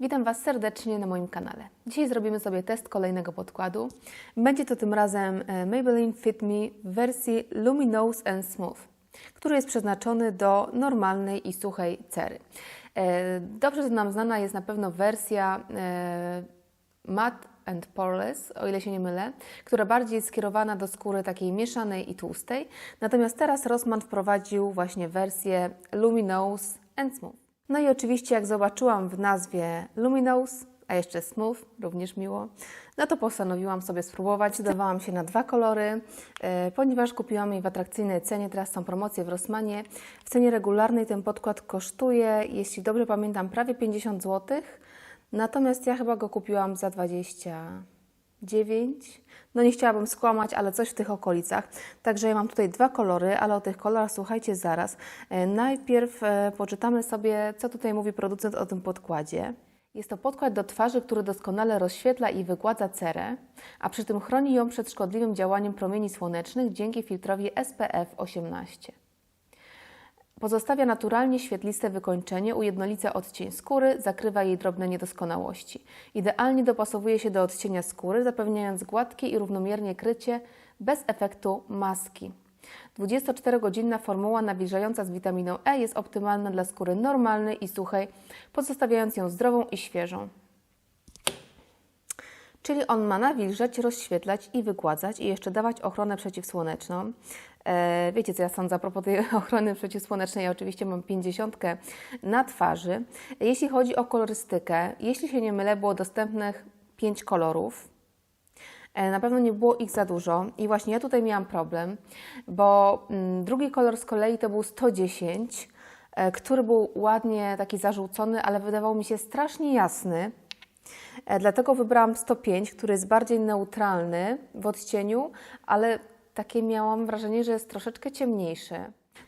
Witam Was serdecznie na moim kanale. Dzisiaj zrobimy sobie test kolejnego podkładu. Będzie to tym razem e, Maybelline Fit Me w wersji Luminous and Smooth, który jest przeznaczony do normalnej i suchej cery. E, Dobrze nam znana jest na pewno wersja e, matte and poreless, o ile się nie mylę, która bardziej jest skierowana do skóry takiej mieszanej i tłustej. Natomiast teraz Rossmann wprowadził właśnie wersję Luminous and Smooth. No i oczywiście jak zobaczyłam w nazwie Luminous, a jeszcze Smooth, również miło, no to postanowiłam sobie spróbować. Zdawałam się na dwa kolory, e, ponieważ kupiłam jej w atrakcyjnej cenie. Teraz są promocje w Rossmanie. W cenie regularnej ten podkład kosztuje, jeśli dobrze pamiętam, prawie 50 zł. Natomiast ja chyba go kupiłam za 29. No nie chciałabym skłamać, ale coś w tych okolicach. Także ja mam tutaj dwa kolory, ale o tych kolorach słuchajcie zaraz. E, Najpierw e, poczytamy sobie, co tutaj mówi producent o tym podkładzie. Jest to podkład do twarzy, który doskonale rozświetla i wygładza cerę, a przy tym chroni ją przed szkodliwym działaniem promieni słonecznych dzięki filtrowi SPF 18. Pozostawia naturalnie świetliste wykończenie, ujednolica odcień skóry, zakrywa jej drobne niedoskonałości. Idealnie dopasowuje się do odcienia skóry, zapewniając gładkie i równomiernie krycie bez efektu maski. 24-godzinna formuła nawilżająca z witaminą E jest optymalna dla skóry normalnej i suchej, pozostawiając ją zdrową i świeżą. Czyli on ma nawilżać, rozświetlać i wygładzać i jeszcze dawać ochronę przeciwsłoneczną. E, wiecie, co ja sądzę a propos tej ochrony przeciwsłonecznej? Ja oczywiście mam 50 na twarzy. Jeśli chodzi o kolorystykę, jeśli się nie mylę, było dostępnych 5 kolorów. E, Na pewno nie było ich za dużo i właśnie ja tutaj miałam problem, bo mm, drugi kolor z kolei to był 110, e, który był ładnie taki zażółcony, ale wydawał mi się strasznie jasny. E, Dlatego wybrałam 105, który jest bardziej neutralny w odcieniu, ale takie miałam wrażenie, że jest troszeczkę ciemniejszy.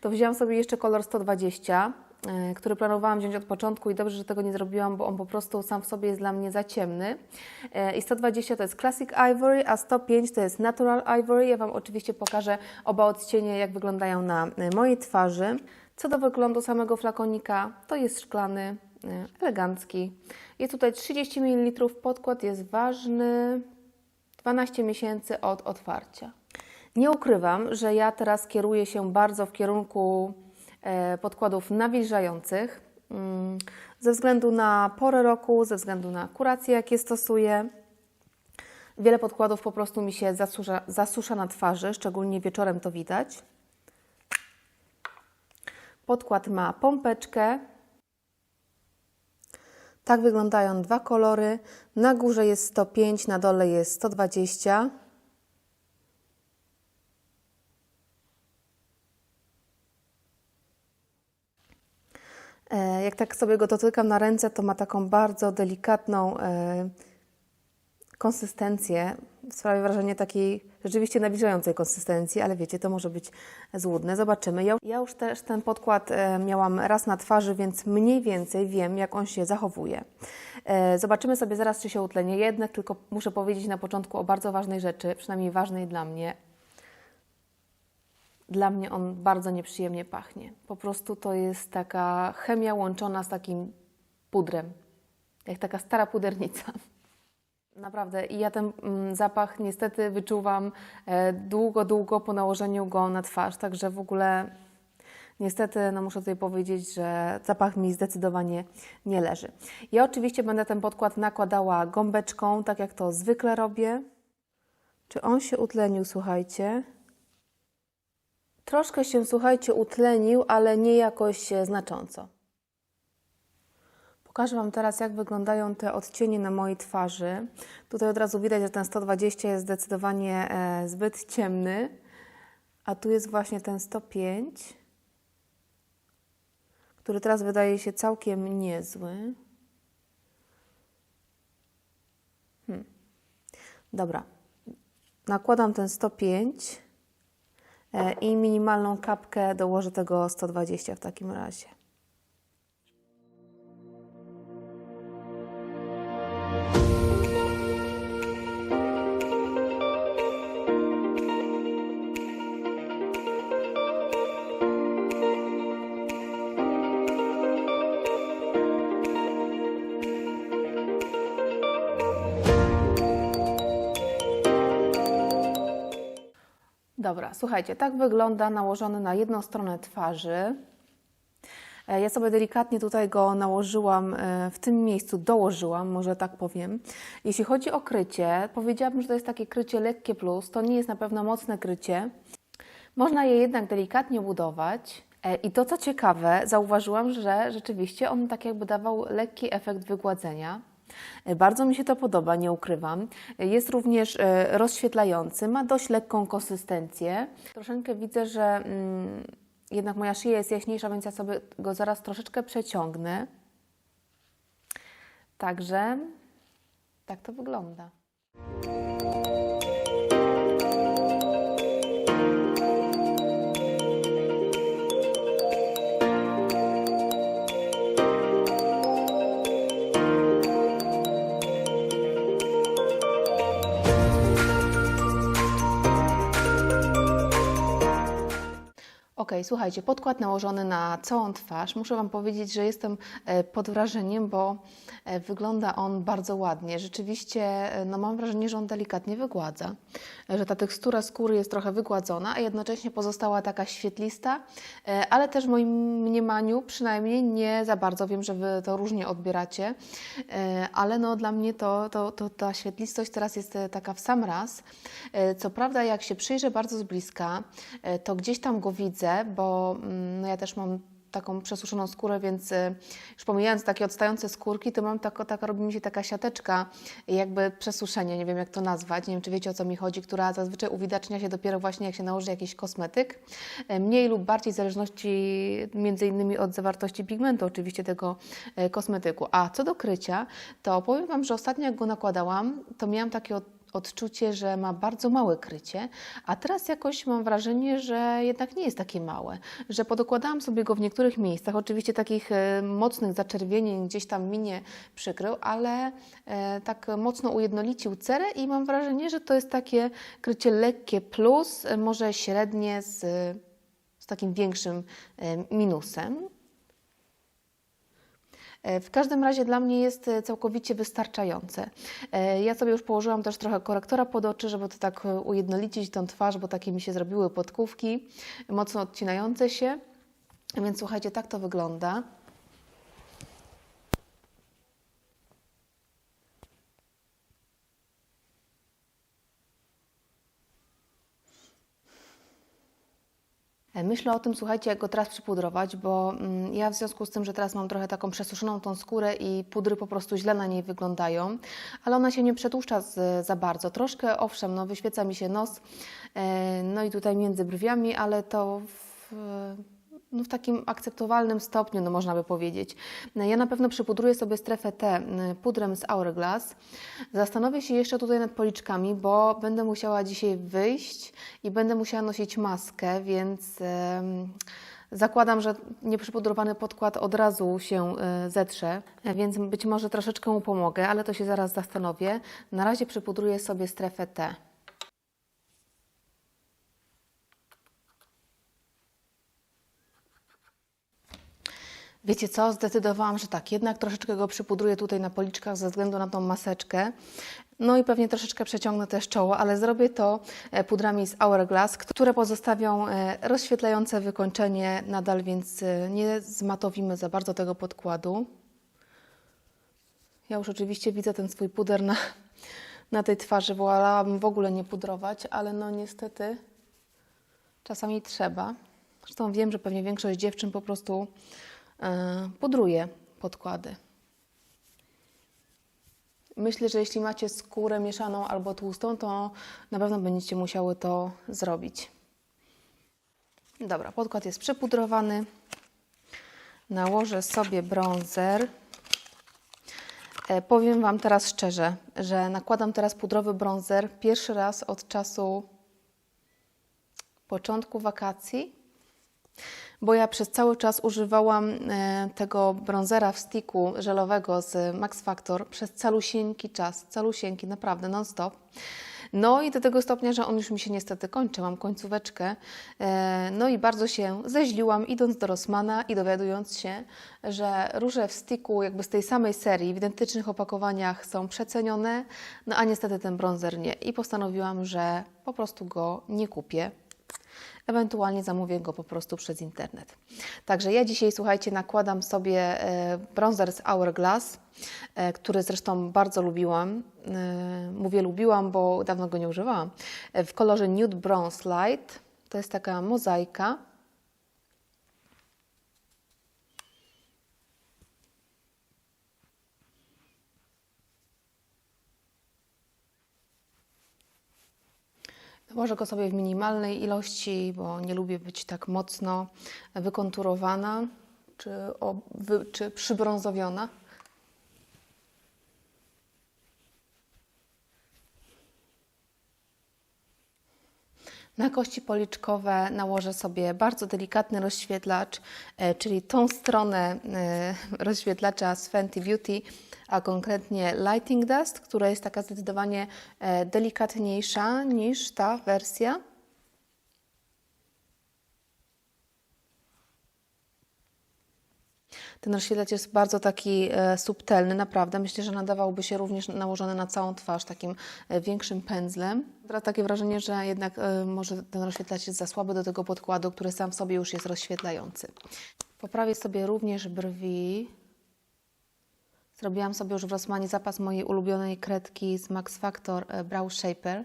To wzięłam sobie jeszcze kolor 120, e, który planowałam wziąć od początku i dobrze, że tego nie zrobiłam, bo on po prostu sam w sobie jest dla mnie za ciemny. E, I 120 to jest Classic Ivory, a 105 to jest Natural Ivory. Ja Wam oczywiście pokażę oba odcienie, jak wyglądają na mojej twarzy. Co do wyglądu samego flakonika, to jest szklany, elegancki. Jest tutaj 30 ml, podkład jest ważny 12 miesięcy od otwarcia. Nie ukrywam, że ja teraz kieruję się bardzo w kierunku e, podkładów nawilżających. mm, Ze względu na porę roku, ze względu na kuracje, jakie stosuję. Wiele podkładów po prostu mi się zasusza, zasusza na twarzy, szczególnie wieczorem to widać. Podkład ma pompeczkę. Tak wyglądają dwa kolory. Na górze jest 105, na dole jest 120. E, Jak tak sobie go dotykam na ręce, to ma taką bardzo delikatną e, konsystencję. Sprawia wrażenie takiej rzeczywiście nawilżającej konsystencji, ale wiecie, to może być złudne. Zobaczymy. Ja, ja już też ten podkład e, miałam raz na twarzy, więc mniej więcej wiem, jak on się zachowuje. E, Zobaczymy sobie zaraz, czy się utlenie. Jednak tylko muszę powiedzieć na początku o bardzo ważnej rzeczy, przynajmniej ważnej dla mnie. Dla mnie on bardzo nieprzyjemnie pachnie. Po prostu to jest taka chemia łączona z takim pudrem, jak taka stara pudernica. Naprawdę, i ja ten mm, zapach niestety wyczuwam e, długo, długo po nałożeniu go na twarz, także w ogóle niestety no muszę tutaj powiedzieć, że zapach mi zdecydowanie nie leży. Ja oczywiście będę ten podkład nakładała gąbeczką, tak jak to zwykle robię. Czy on się utlenił, słuchajcie? Troszkę się, słuchajcie, utlenił, ale nie jakoś e, znacząco. Pokażę Wam teraz, jak wyglądają te odcienie na mojej twarzy. Tutaj od razu widać, że ten 120 jest zdecydowanie e, zbyt ciemny, a tu jest właśnie ten 105, który teraz wydaje się całkiem niezły. Hmm. Dobra, nakładam ten 105 e, i minimalną kapkę dołożę tego 120 w takim razie. Dobra, słuchajcie, tak wygląda nałożony na jedną stronę twarzy. E, Ja sobie delikatnie tutaj go nałożyłam, e, w tym miejscu dołożyłam, może tak powiem. Jeśli chodzi o krycie, powiedziałabym, że to jest takie krycie lekkie plus, to nie jest na pewno mocne krycie. Można je jednak delikatnie budować. E, I to, co ciekawe, zauważyłam, że rzeczywiście on tak jakby dawał lekki efekt wygładzenia. E, Bardzo mi się to podoba, nie ukrywam. E, Jest również e, rozświetlający, ma dość lekką konsystencję. Troszeczkę widzę, że mm, jednak moja szyja jest jaśniejsza, więc ja sobie go zaraz troszeczkę przeciągnę. Także tak to wygląda. Ok, słuchajcie, podkład nałożony na całą twarz. Muszę Wam powiedzieć, że jestem e, pod wrażeniem, bo wygląda on bardzo ładnie. Rzeczywiście, e, no mam wrażenie, że on delikatnie wygładza, e, że ta tekstura skóry jest trochę wygładzona, a jednocześnie pozostała taka świetlista, e, ale też w moim mniemaniu przynajmniej nie za bardzo. Wiem, że Wy to różnie odbieracie, e, ale no dla mnie to, to, to ta świetlistość teraz jest e, taka w sam raz. E, Co prawda, jak się przyjrzę bardzo z bliska, e, to gdzieś tam go widzę, bo mm, no ja też mam taką przesuszoną skórę, więc e, już pomijając takie odstające skórki, to mam tako, taka, robi mi się taka siateczka jakby przesuszenia, nie wiem jak to nazwać, nie wiem czy wiecie o co mi chodzi, która zazwyczaj uwidacznia się dopiero właśnie jak się nałoży jakiś kosmetyk, E, mniej lub bardziej w zależności między innymi od zawartości pigmentu oczywiście tego e, kosmetyku. A co do krycia, to powiem Wam, że ostatnio jak go nakładałam, to miałam takie od, odczucie, że ma bardzo małe krycie, a teraz jakoś mam wrażenie, że jednak nie jest takie małe, że podokładałam sobie go w niektórych miejscach, oczywiście takich e, mocnych zaczerwienień gdzieś tam mi nie przykrył, ale e, tak mocno ujednolicił cerę i mam wrażenie, że to jest takie krycie lekkie plus, e, może średnie z, z takim większym minusem. E, W każdym razie dla mnie jest e, całkowicie wystarczające. E, Ja sobie już położyłam też trochę korektora pod oczy, żeby to tak ujednolicić tą twarz, bo takie mi się zrobiły podkówki, mocno odcinające się. Więc słuchajcie, tak to wygląda. Myślę o tym, słuchajcie, jak go teraz przypudrować, bo mm, ja w związku z tym, że teraz mam trochę taką przesuszoną tą skórę i pudry po prostu źle na niej wyglądają, ale ona się nie przetłuszcza z, za bardzo. Troszkę, owszem, no, wyświeca mi się nos, e, no i tutaj między brwiami, ale to w, no w takim akceptowalnym stopniu, no można by powiedzieć. No Ja na pewno przypudruję sobie strefę T y, pudrem z Hourglass. Zastanowię się jeszcze tutaj nad policzkami, bo będę musiała dzisiaj wyjść i będę musiała nosić maskę, więc em, zakładam, że nieprzypudrowany podkład od razu się y, zetrze, więc być może troszeczkę mu pomogę, ale to się zaraz zastanowię. Na razie przypudruję sobie strefę T. Wiecie co? Zdecydowałam, że tak, jednak troszeczkę go przypudruję tutaj na policzkach ze względu na tą maseczkę. No i pewnie troszeczkę przeciągnę też czoło, ale zrobię to e, pudrami z Hourglass, które pozostawią e, rozświetlające wykończenie nadal, więc e, nie zmatowimy za bardzo tego podkładu. Ja już oczywiście widzę ten swój puder na, na tej twarzy, wolałabym w ogóle nie pudrować, ale no niestety czasami trzeba. Zresztą wiem, że pewnie większość dziewczyn po prostu e, pudruje podkłady. Myślę, że jeśli macie skórę mieszaną albo tłustą, to na pewno będziecie musiały to zrobić. Dobra, podkład jest przepudrowany. Nałożę sobie bronzer. E, Powiem Wam teraz szczerze, że nakładam teraz pudrowy bronzer pierwszy raz od czasu początku wakacji, bo ja przez cały czas używałam e, tego bronzera w stiku żelowego z Max Factor przez calusieńki czas, calusieńki, naprawdę non-stop. No i do tego stopnia, że on już mi się niestety kończy, mam końcóweczkę. E, No i bardzo się zeźliłam idąc do Rossmana i dowiadując się, że róże w stiku jakby z tej samej serii w identycznych opakowaniach są przecenione, no a niestety ten bronzer nie. I postanowiłam, że po prostu go nie kupię. Ewentualnie zamówię go po prostu przez internet. Także ja dzisiaj, słuchajcie, nakładam sobie e, bronzer z Hourglass, e, który zresztą bardzo lubiłam. E, Mówię lubiłam, bo dawno go nie używałam. W kolorze Nude Bronze Light. To jest taka mozaika. Nałożę go sobie w minimalnej ilości, bo nie lubię być tak mocno wykonturowana czy, czy przybrązowiona. Na kości policzkowe nałożę sobie bardzo delikatny rozświetlacz, e, czyli tą stronę e, rozświetlacza z Fenty Beauty, a konkretnie Lighting Dust, która jest taka zdecydowanie e, delikatniejsza niż ta wersja. Ten rozświetlacz jest bardzo taki e, subtelny, naprawdę. Myślę, że nadawałby się również nałożony na całą twarz takim e, większym pędzlem. Teraz takie wrażenie, że jednak e, może ten rozświetlacz jest za słaby do tego podkładu, który sam w sobie już jest rozświetlający. Poprawię sobie również brwi. Zrobiłam sobie już w Rossmanie zapas mojej ulubionej kredki z Max Factor Brow Shaper.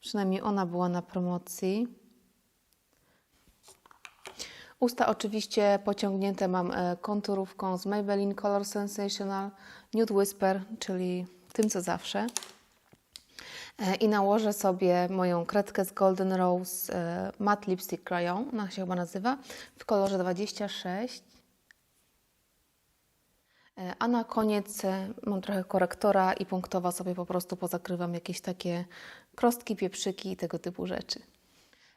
Przynajmniej ona była na promocji. Usta oczywiście pociągnięte mam e, konturówką z Maybelline Color Sensational Nude Whisper, czyli tym co zawsze. E, I nałożę sobie moją kredkę z Golden Rose e, Matte Lipstick Crayon, ona się chyba nazywa, w kolorze 26. E, A na koniec mam trochę korektora i punktowa sobie po prostu pozakrywam jakieś takie krostki, pieprzyki i tego typu rzeczy.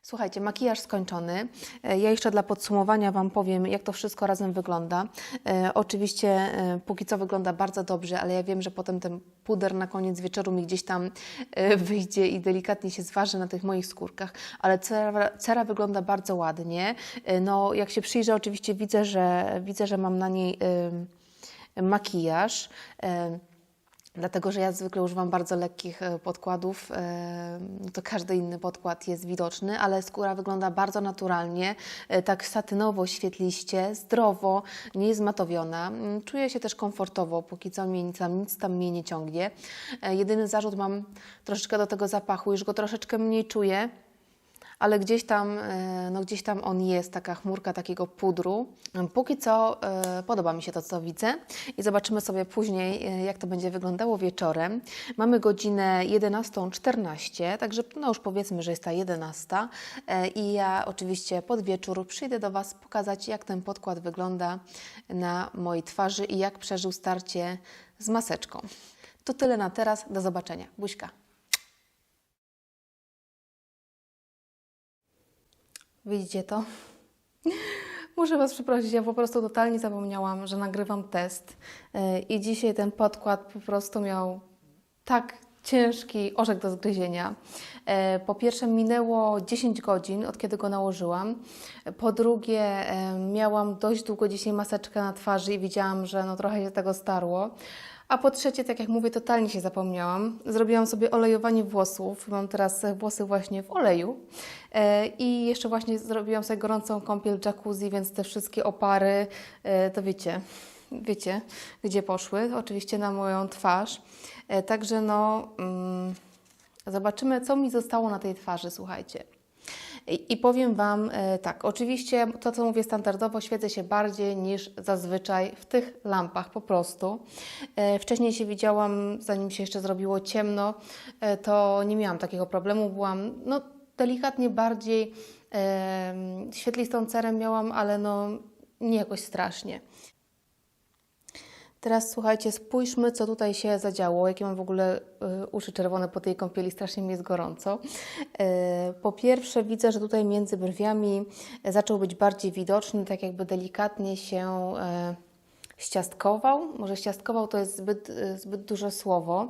Słuchajcie, makijaż skończony. E, Ja jeszcze dla podsumowania Wam powiem, jak to wszystko razem wygląda. E, oczywiście e, póki co wygląda bardzo dobrze, ale ja wiem, że potem ten puder na koniec wieczoru mi gdzieś tam e, wyjdzie i delikatnie się zważy na tych moich skórkach, ale cera, cera wygląda bardzo ładnie. E, no, jak się przyjrzę, oczywiście widzę, że, widzę, że mam na niej e, makijaż. E, Dlatego, że ja zwykle używam bardzo lekkich e, podkładów, e, to każdy inny podkład jest widoczny, ale skóra wygląda bardzo naturalnie, e, tak satynowo, świetliście, zdrowo, nie jest matowiona. Mm, Czuję się też komfortowo, póki co mnie nic tam, nic tam mnie nie ciągnie. Jedyny zarzut mam troszeczkę do tego zapachu, już go troszeczkę mniej czuję, ale gdzieś tam, e, no gdzieś tam on jest, taka chmurka takiego pudru. Póki co e, podoba mi się to, co widzę i zobaczymy sobie później, e, jak to będzie wyglądało wieczorem. Mamy godzinę 11.14, także no już powiedzmy, że jest ta 11 e, i ja oczywiście pod wieczór przyjdę do Was pokazać, jak ten podkład wygląda na mojej twarzy i jak przeżył starcie z maseczką. To tyle na teraz, do zobaczenia. Buźka. Widzicie to? Muszę Was przeprosić, ja po prostu totalnie zapomniałam, że nagrywam test Yy, i dzisiaj ten podkład po prostu miał tak ciężki orzech do zgryzienia. Yy, Po pierwsze minęło 10 godzin od kiedy go nałożyłam. Po drugie yy, miałam dość długo dzisiaj maseczkę na twarzy i widziałam, że no trochę się tego starło. A po trzecie, tak jak mówię, totalnie się zapomniałam. Zrobiłam sobie olejowanie włosów. Mam teraz włosy właśnie w oleju. E, I jeszcze właśnie zrobiłam sobie gorącą kąpiel jacuzzi, więc te wszystkie opary, e, to wiecie, wiecie, gdzie poszły. Oczywiście na moją twarz. E, Także no, mm, zobaczymy, co mi zostało na tej twarzy, słuchajcie. I, powiem Wam e, tak, oczywiście to, co mówię standardowo, świecę się bardziej niż zazwyczaj w tych lampach po prostu. E, Wcześniej się widziałam, zanim się jeszcze zrobiło ciemno, e, to nie miałam takiego problemu, byłam no, delikatnie bardziej świetlistą cerę miałam, ale no nie jakoś strasznie. Teraz słuchajcie, spójrzmy, co tutaj się zadziało. Jakie mam w ogóle y, uszy czerwone po tej kąpieli, strasznie mi jest gorąco. Y, po pierwsze, widzę, że tutaj między brwiami zaczął być bardziej widoczny, tak jakby delikatnie się y, ściastkował. Może ściastkował to jest zbyt, y, zbyt duże słowo.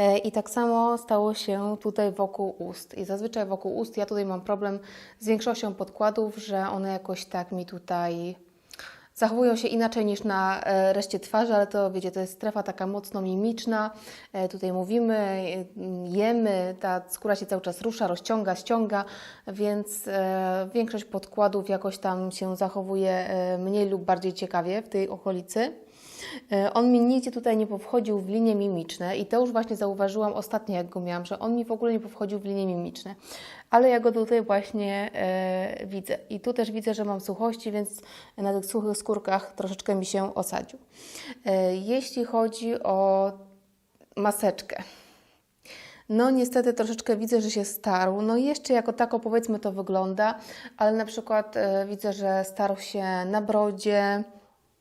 Y, I tak samo stało się tutaj wokół ust. I zazwyczaj wokół ust ja tutaj mam problem z większością podkładów, że one jakoś tak mi tutaj Zachowują się inaczej niż na e, reszcie twarzy, ale to wiecie, to jest strefa taka mocno mimiczna. E, Tutaj mówimy, e, jemy, ta skóra się cały czas rusza, rozciąga, ściąga, więc większość podkładów jakoś tam się zachowuje mniej lub bardziej ciekawie w tej okolicy. On mi nigdzie tutaj nie powchodził w linie mimiczne i to już właśnie zauważyłam ostatnio, jak go miałam, że on mi w ogóle nie powchodził w linie mimiczne. Ale ja go tutaj właśnie e, widzę. I tu też widzę, że mam suchości, więc na tych suchych skórkach troszeczkę mi się osadził. E, jeśli chodzi o maseczkę. No niestety troszeczkę widzę, że się starł. No jeszcze jako tako powiedzmy to wygląda, ale na przykład e, widzę, że starł się na brodzie.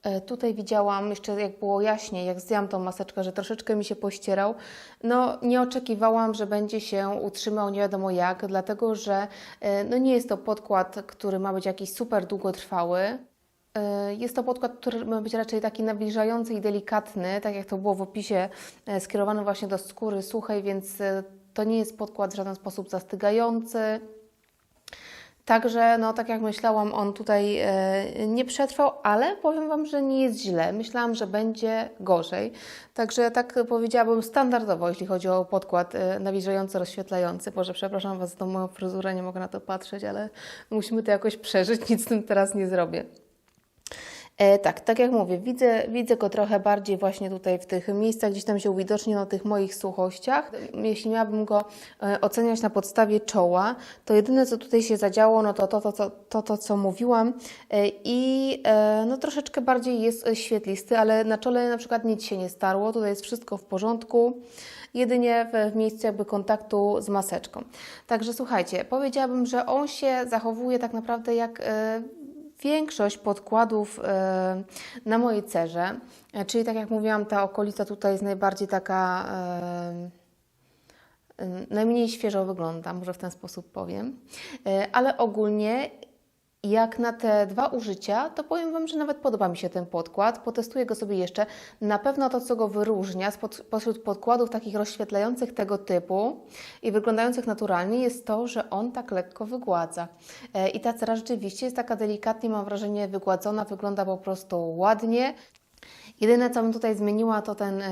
E, Tutaj widziałam jeszcze jak było jaśniej, jak zdjęłam tą maseczkę, że troszeczkę mi się pościerał. No nie oczekiwałam, że będzie się utrzymał nie wiadomo jak, dlatego że e, no, nie jest to podkład, który ma być jakiś super długotrwały. E, Jest to podkład, który ma być raczej taki nawilżający i delikatny, tak jak to było w opisie, skierowany właśnie do skóry suchej, więc to nie jest podkład w żaden sposób zastygający. Także, no tak jak myślałam, on tutaj e, nie przetrwał, ale powiem Wam, że nie jest źle. Myślałam, że będzie gorzej. Także tak powiedziałabym standardowo, jeśli chodzi o podkład e, nawilżający, rozświetlający. Boże, przepraszam Was za tą moją fryzurę, nie mogę na to patrzeć, ale musimy to jakoś przeżyć, nic z tym teraz nie zrobię. E, tak, tak jak mówię, widzę, widzę go trochę bardziej właśnie tutaj w tych miejscach, gdzieś tam się uwidocznił na tych moich suchościach. Jeśli miałabym go e, oceniać na podstawie czoła, to jedyne co tutaj się zadziało, no to to, to, to, to, to co mówiłam e, i no troszeczkę bardziej jest świetlisty, ale na czole na przykład nic się nie starło, tutaj jest wszystko w porządku jedynie w, miejscu jakby kontaktu z maseczką. Także słuchajcie, powiedziałabym, że on się zachowuje tak naprawdę jak większość podkładów e, na mojej cerze, e, czyli tak jak mówiłam, ta okolica tutaj jest najbardziej taka, e, najmniej świeżo wygląda, może w ten sposób powiem, ale ogólnie jak na te dwa użycia, to powiem Wam, że nawet podoba mi się ten podkład. Potestuję go sobie jeszcze. Na pewno to, co go wyróżnia spod, spośród podkładów takich rozświetlających tego typu i wyglądających naturalnie, jest to, że on tak lekko wygładza. E, I ta cera rzeczywiście jest taka delikatnie, mam wrażenie, wygładzona, wygląda po prostu ładnie. Jedyne, co bym tutaj zmieniła, to ten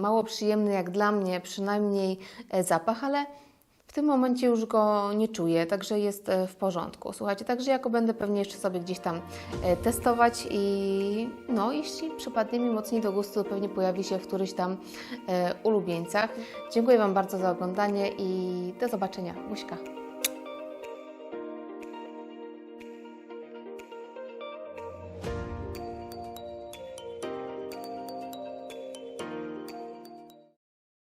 mało przyjemny, jak dla mnie przynajmniej, e, zapach, ale w tym momencie już go nie czuję, także jest e, w porządku. Słuchajcie, także jako będę pewnie jeszcze sobie gdzieś tam e, testować i no, jeśli przypadnie mi mocniej do gustu, to pewnie pojawi się w któryś tam e, ulubieńcach. Dziękuję Wam bardzo za oglądanie i do zobaczenia. Buźka.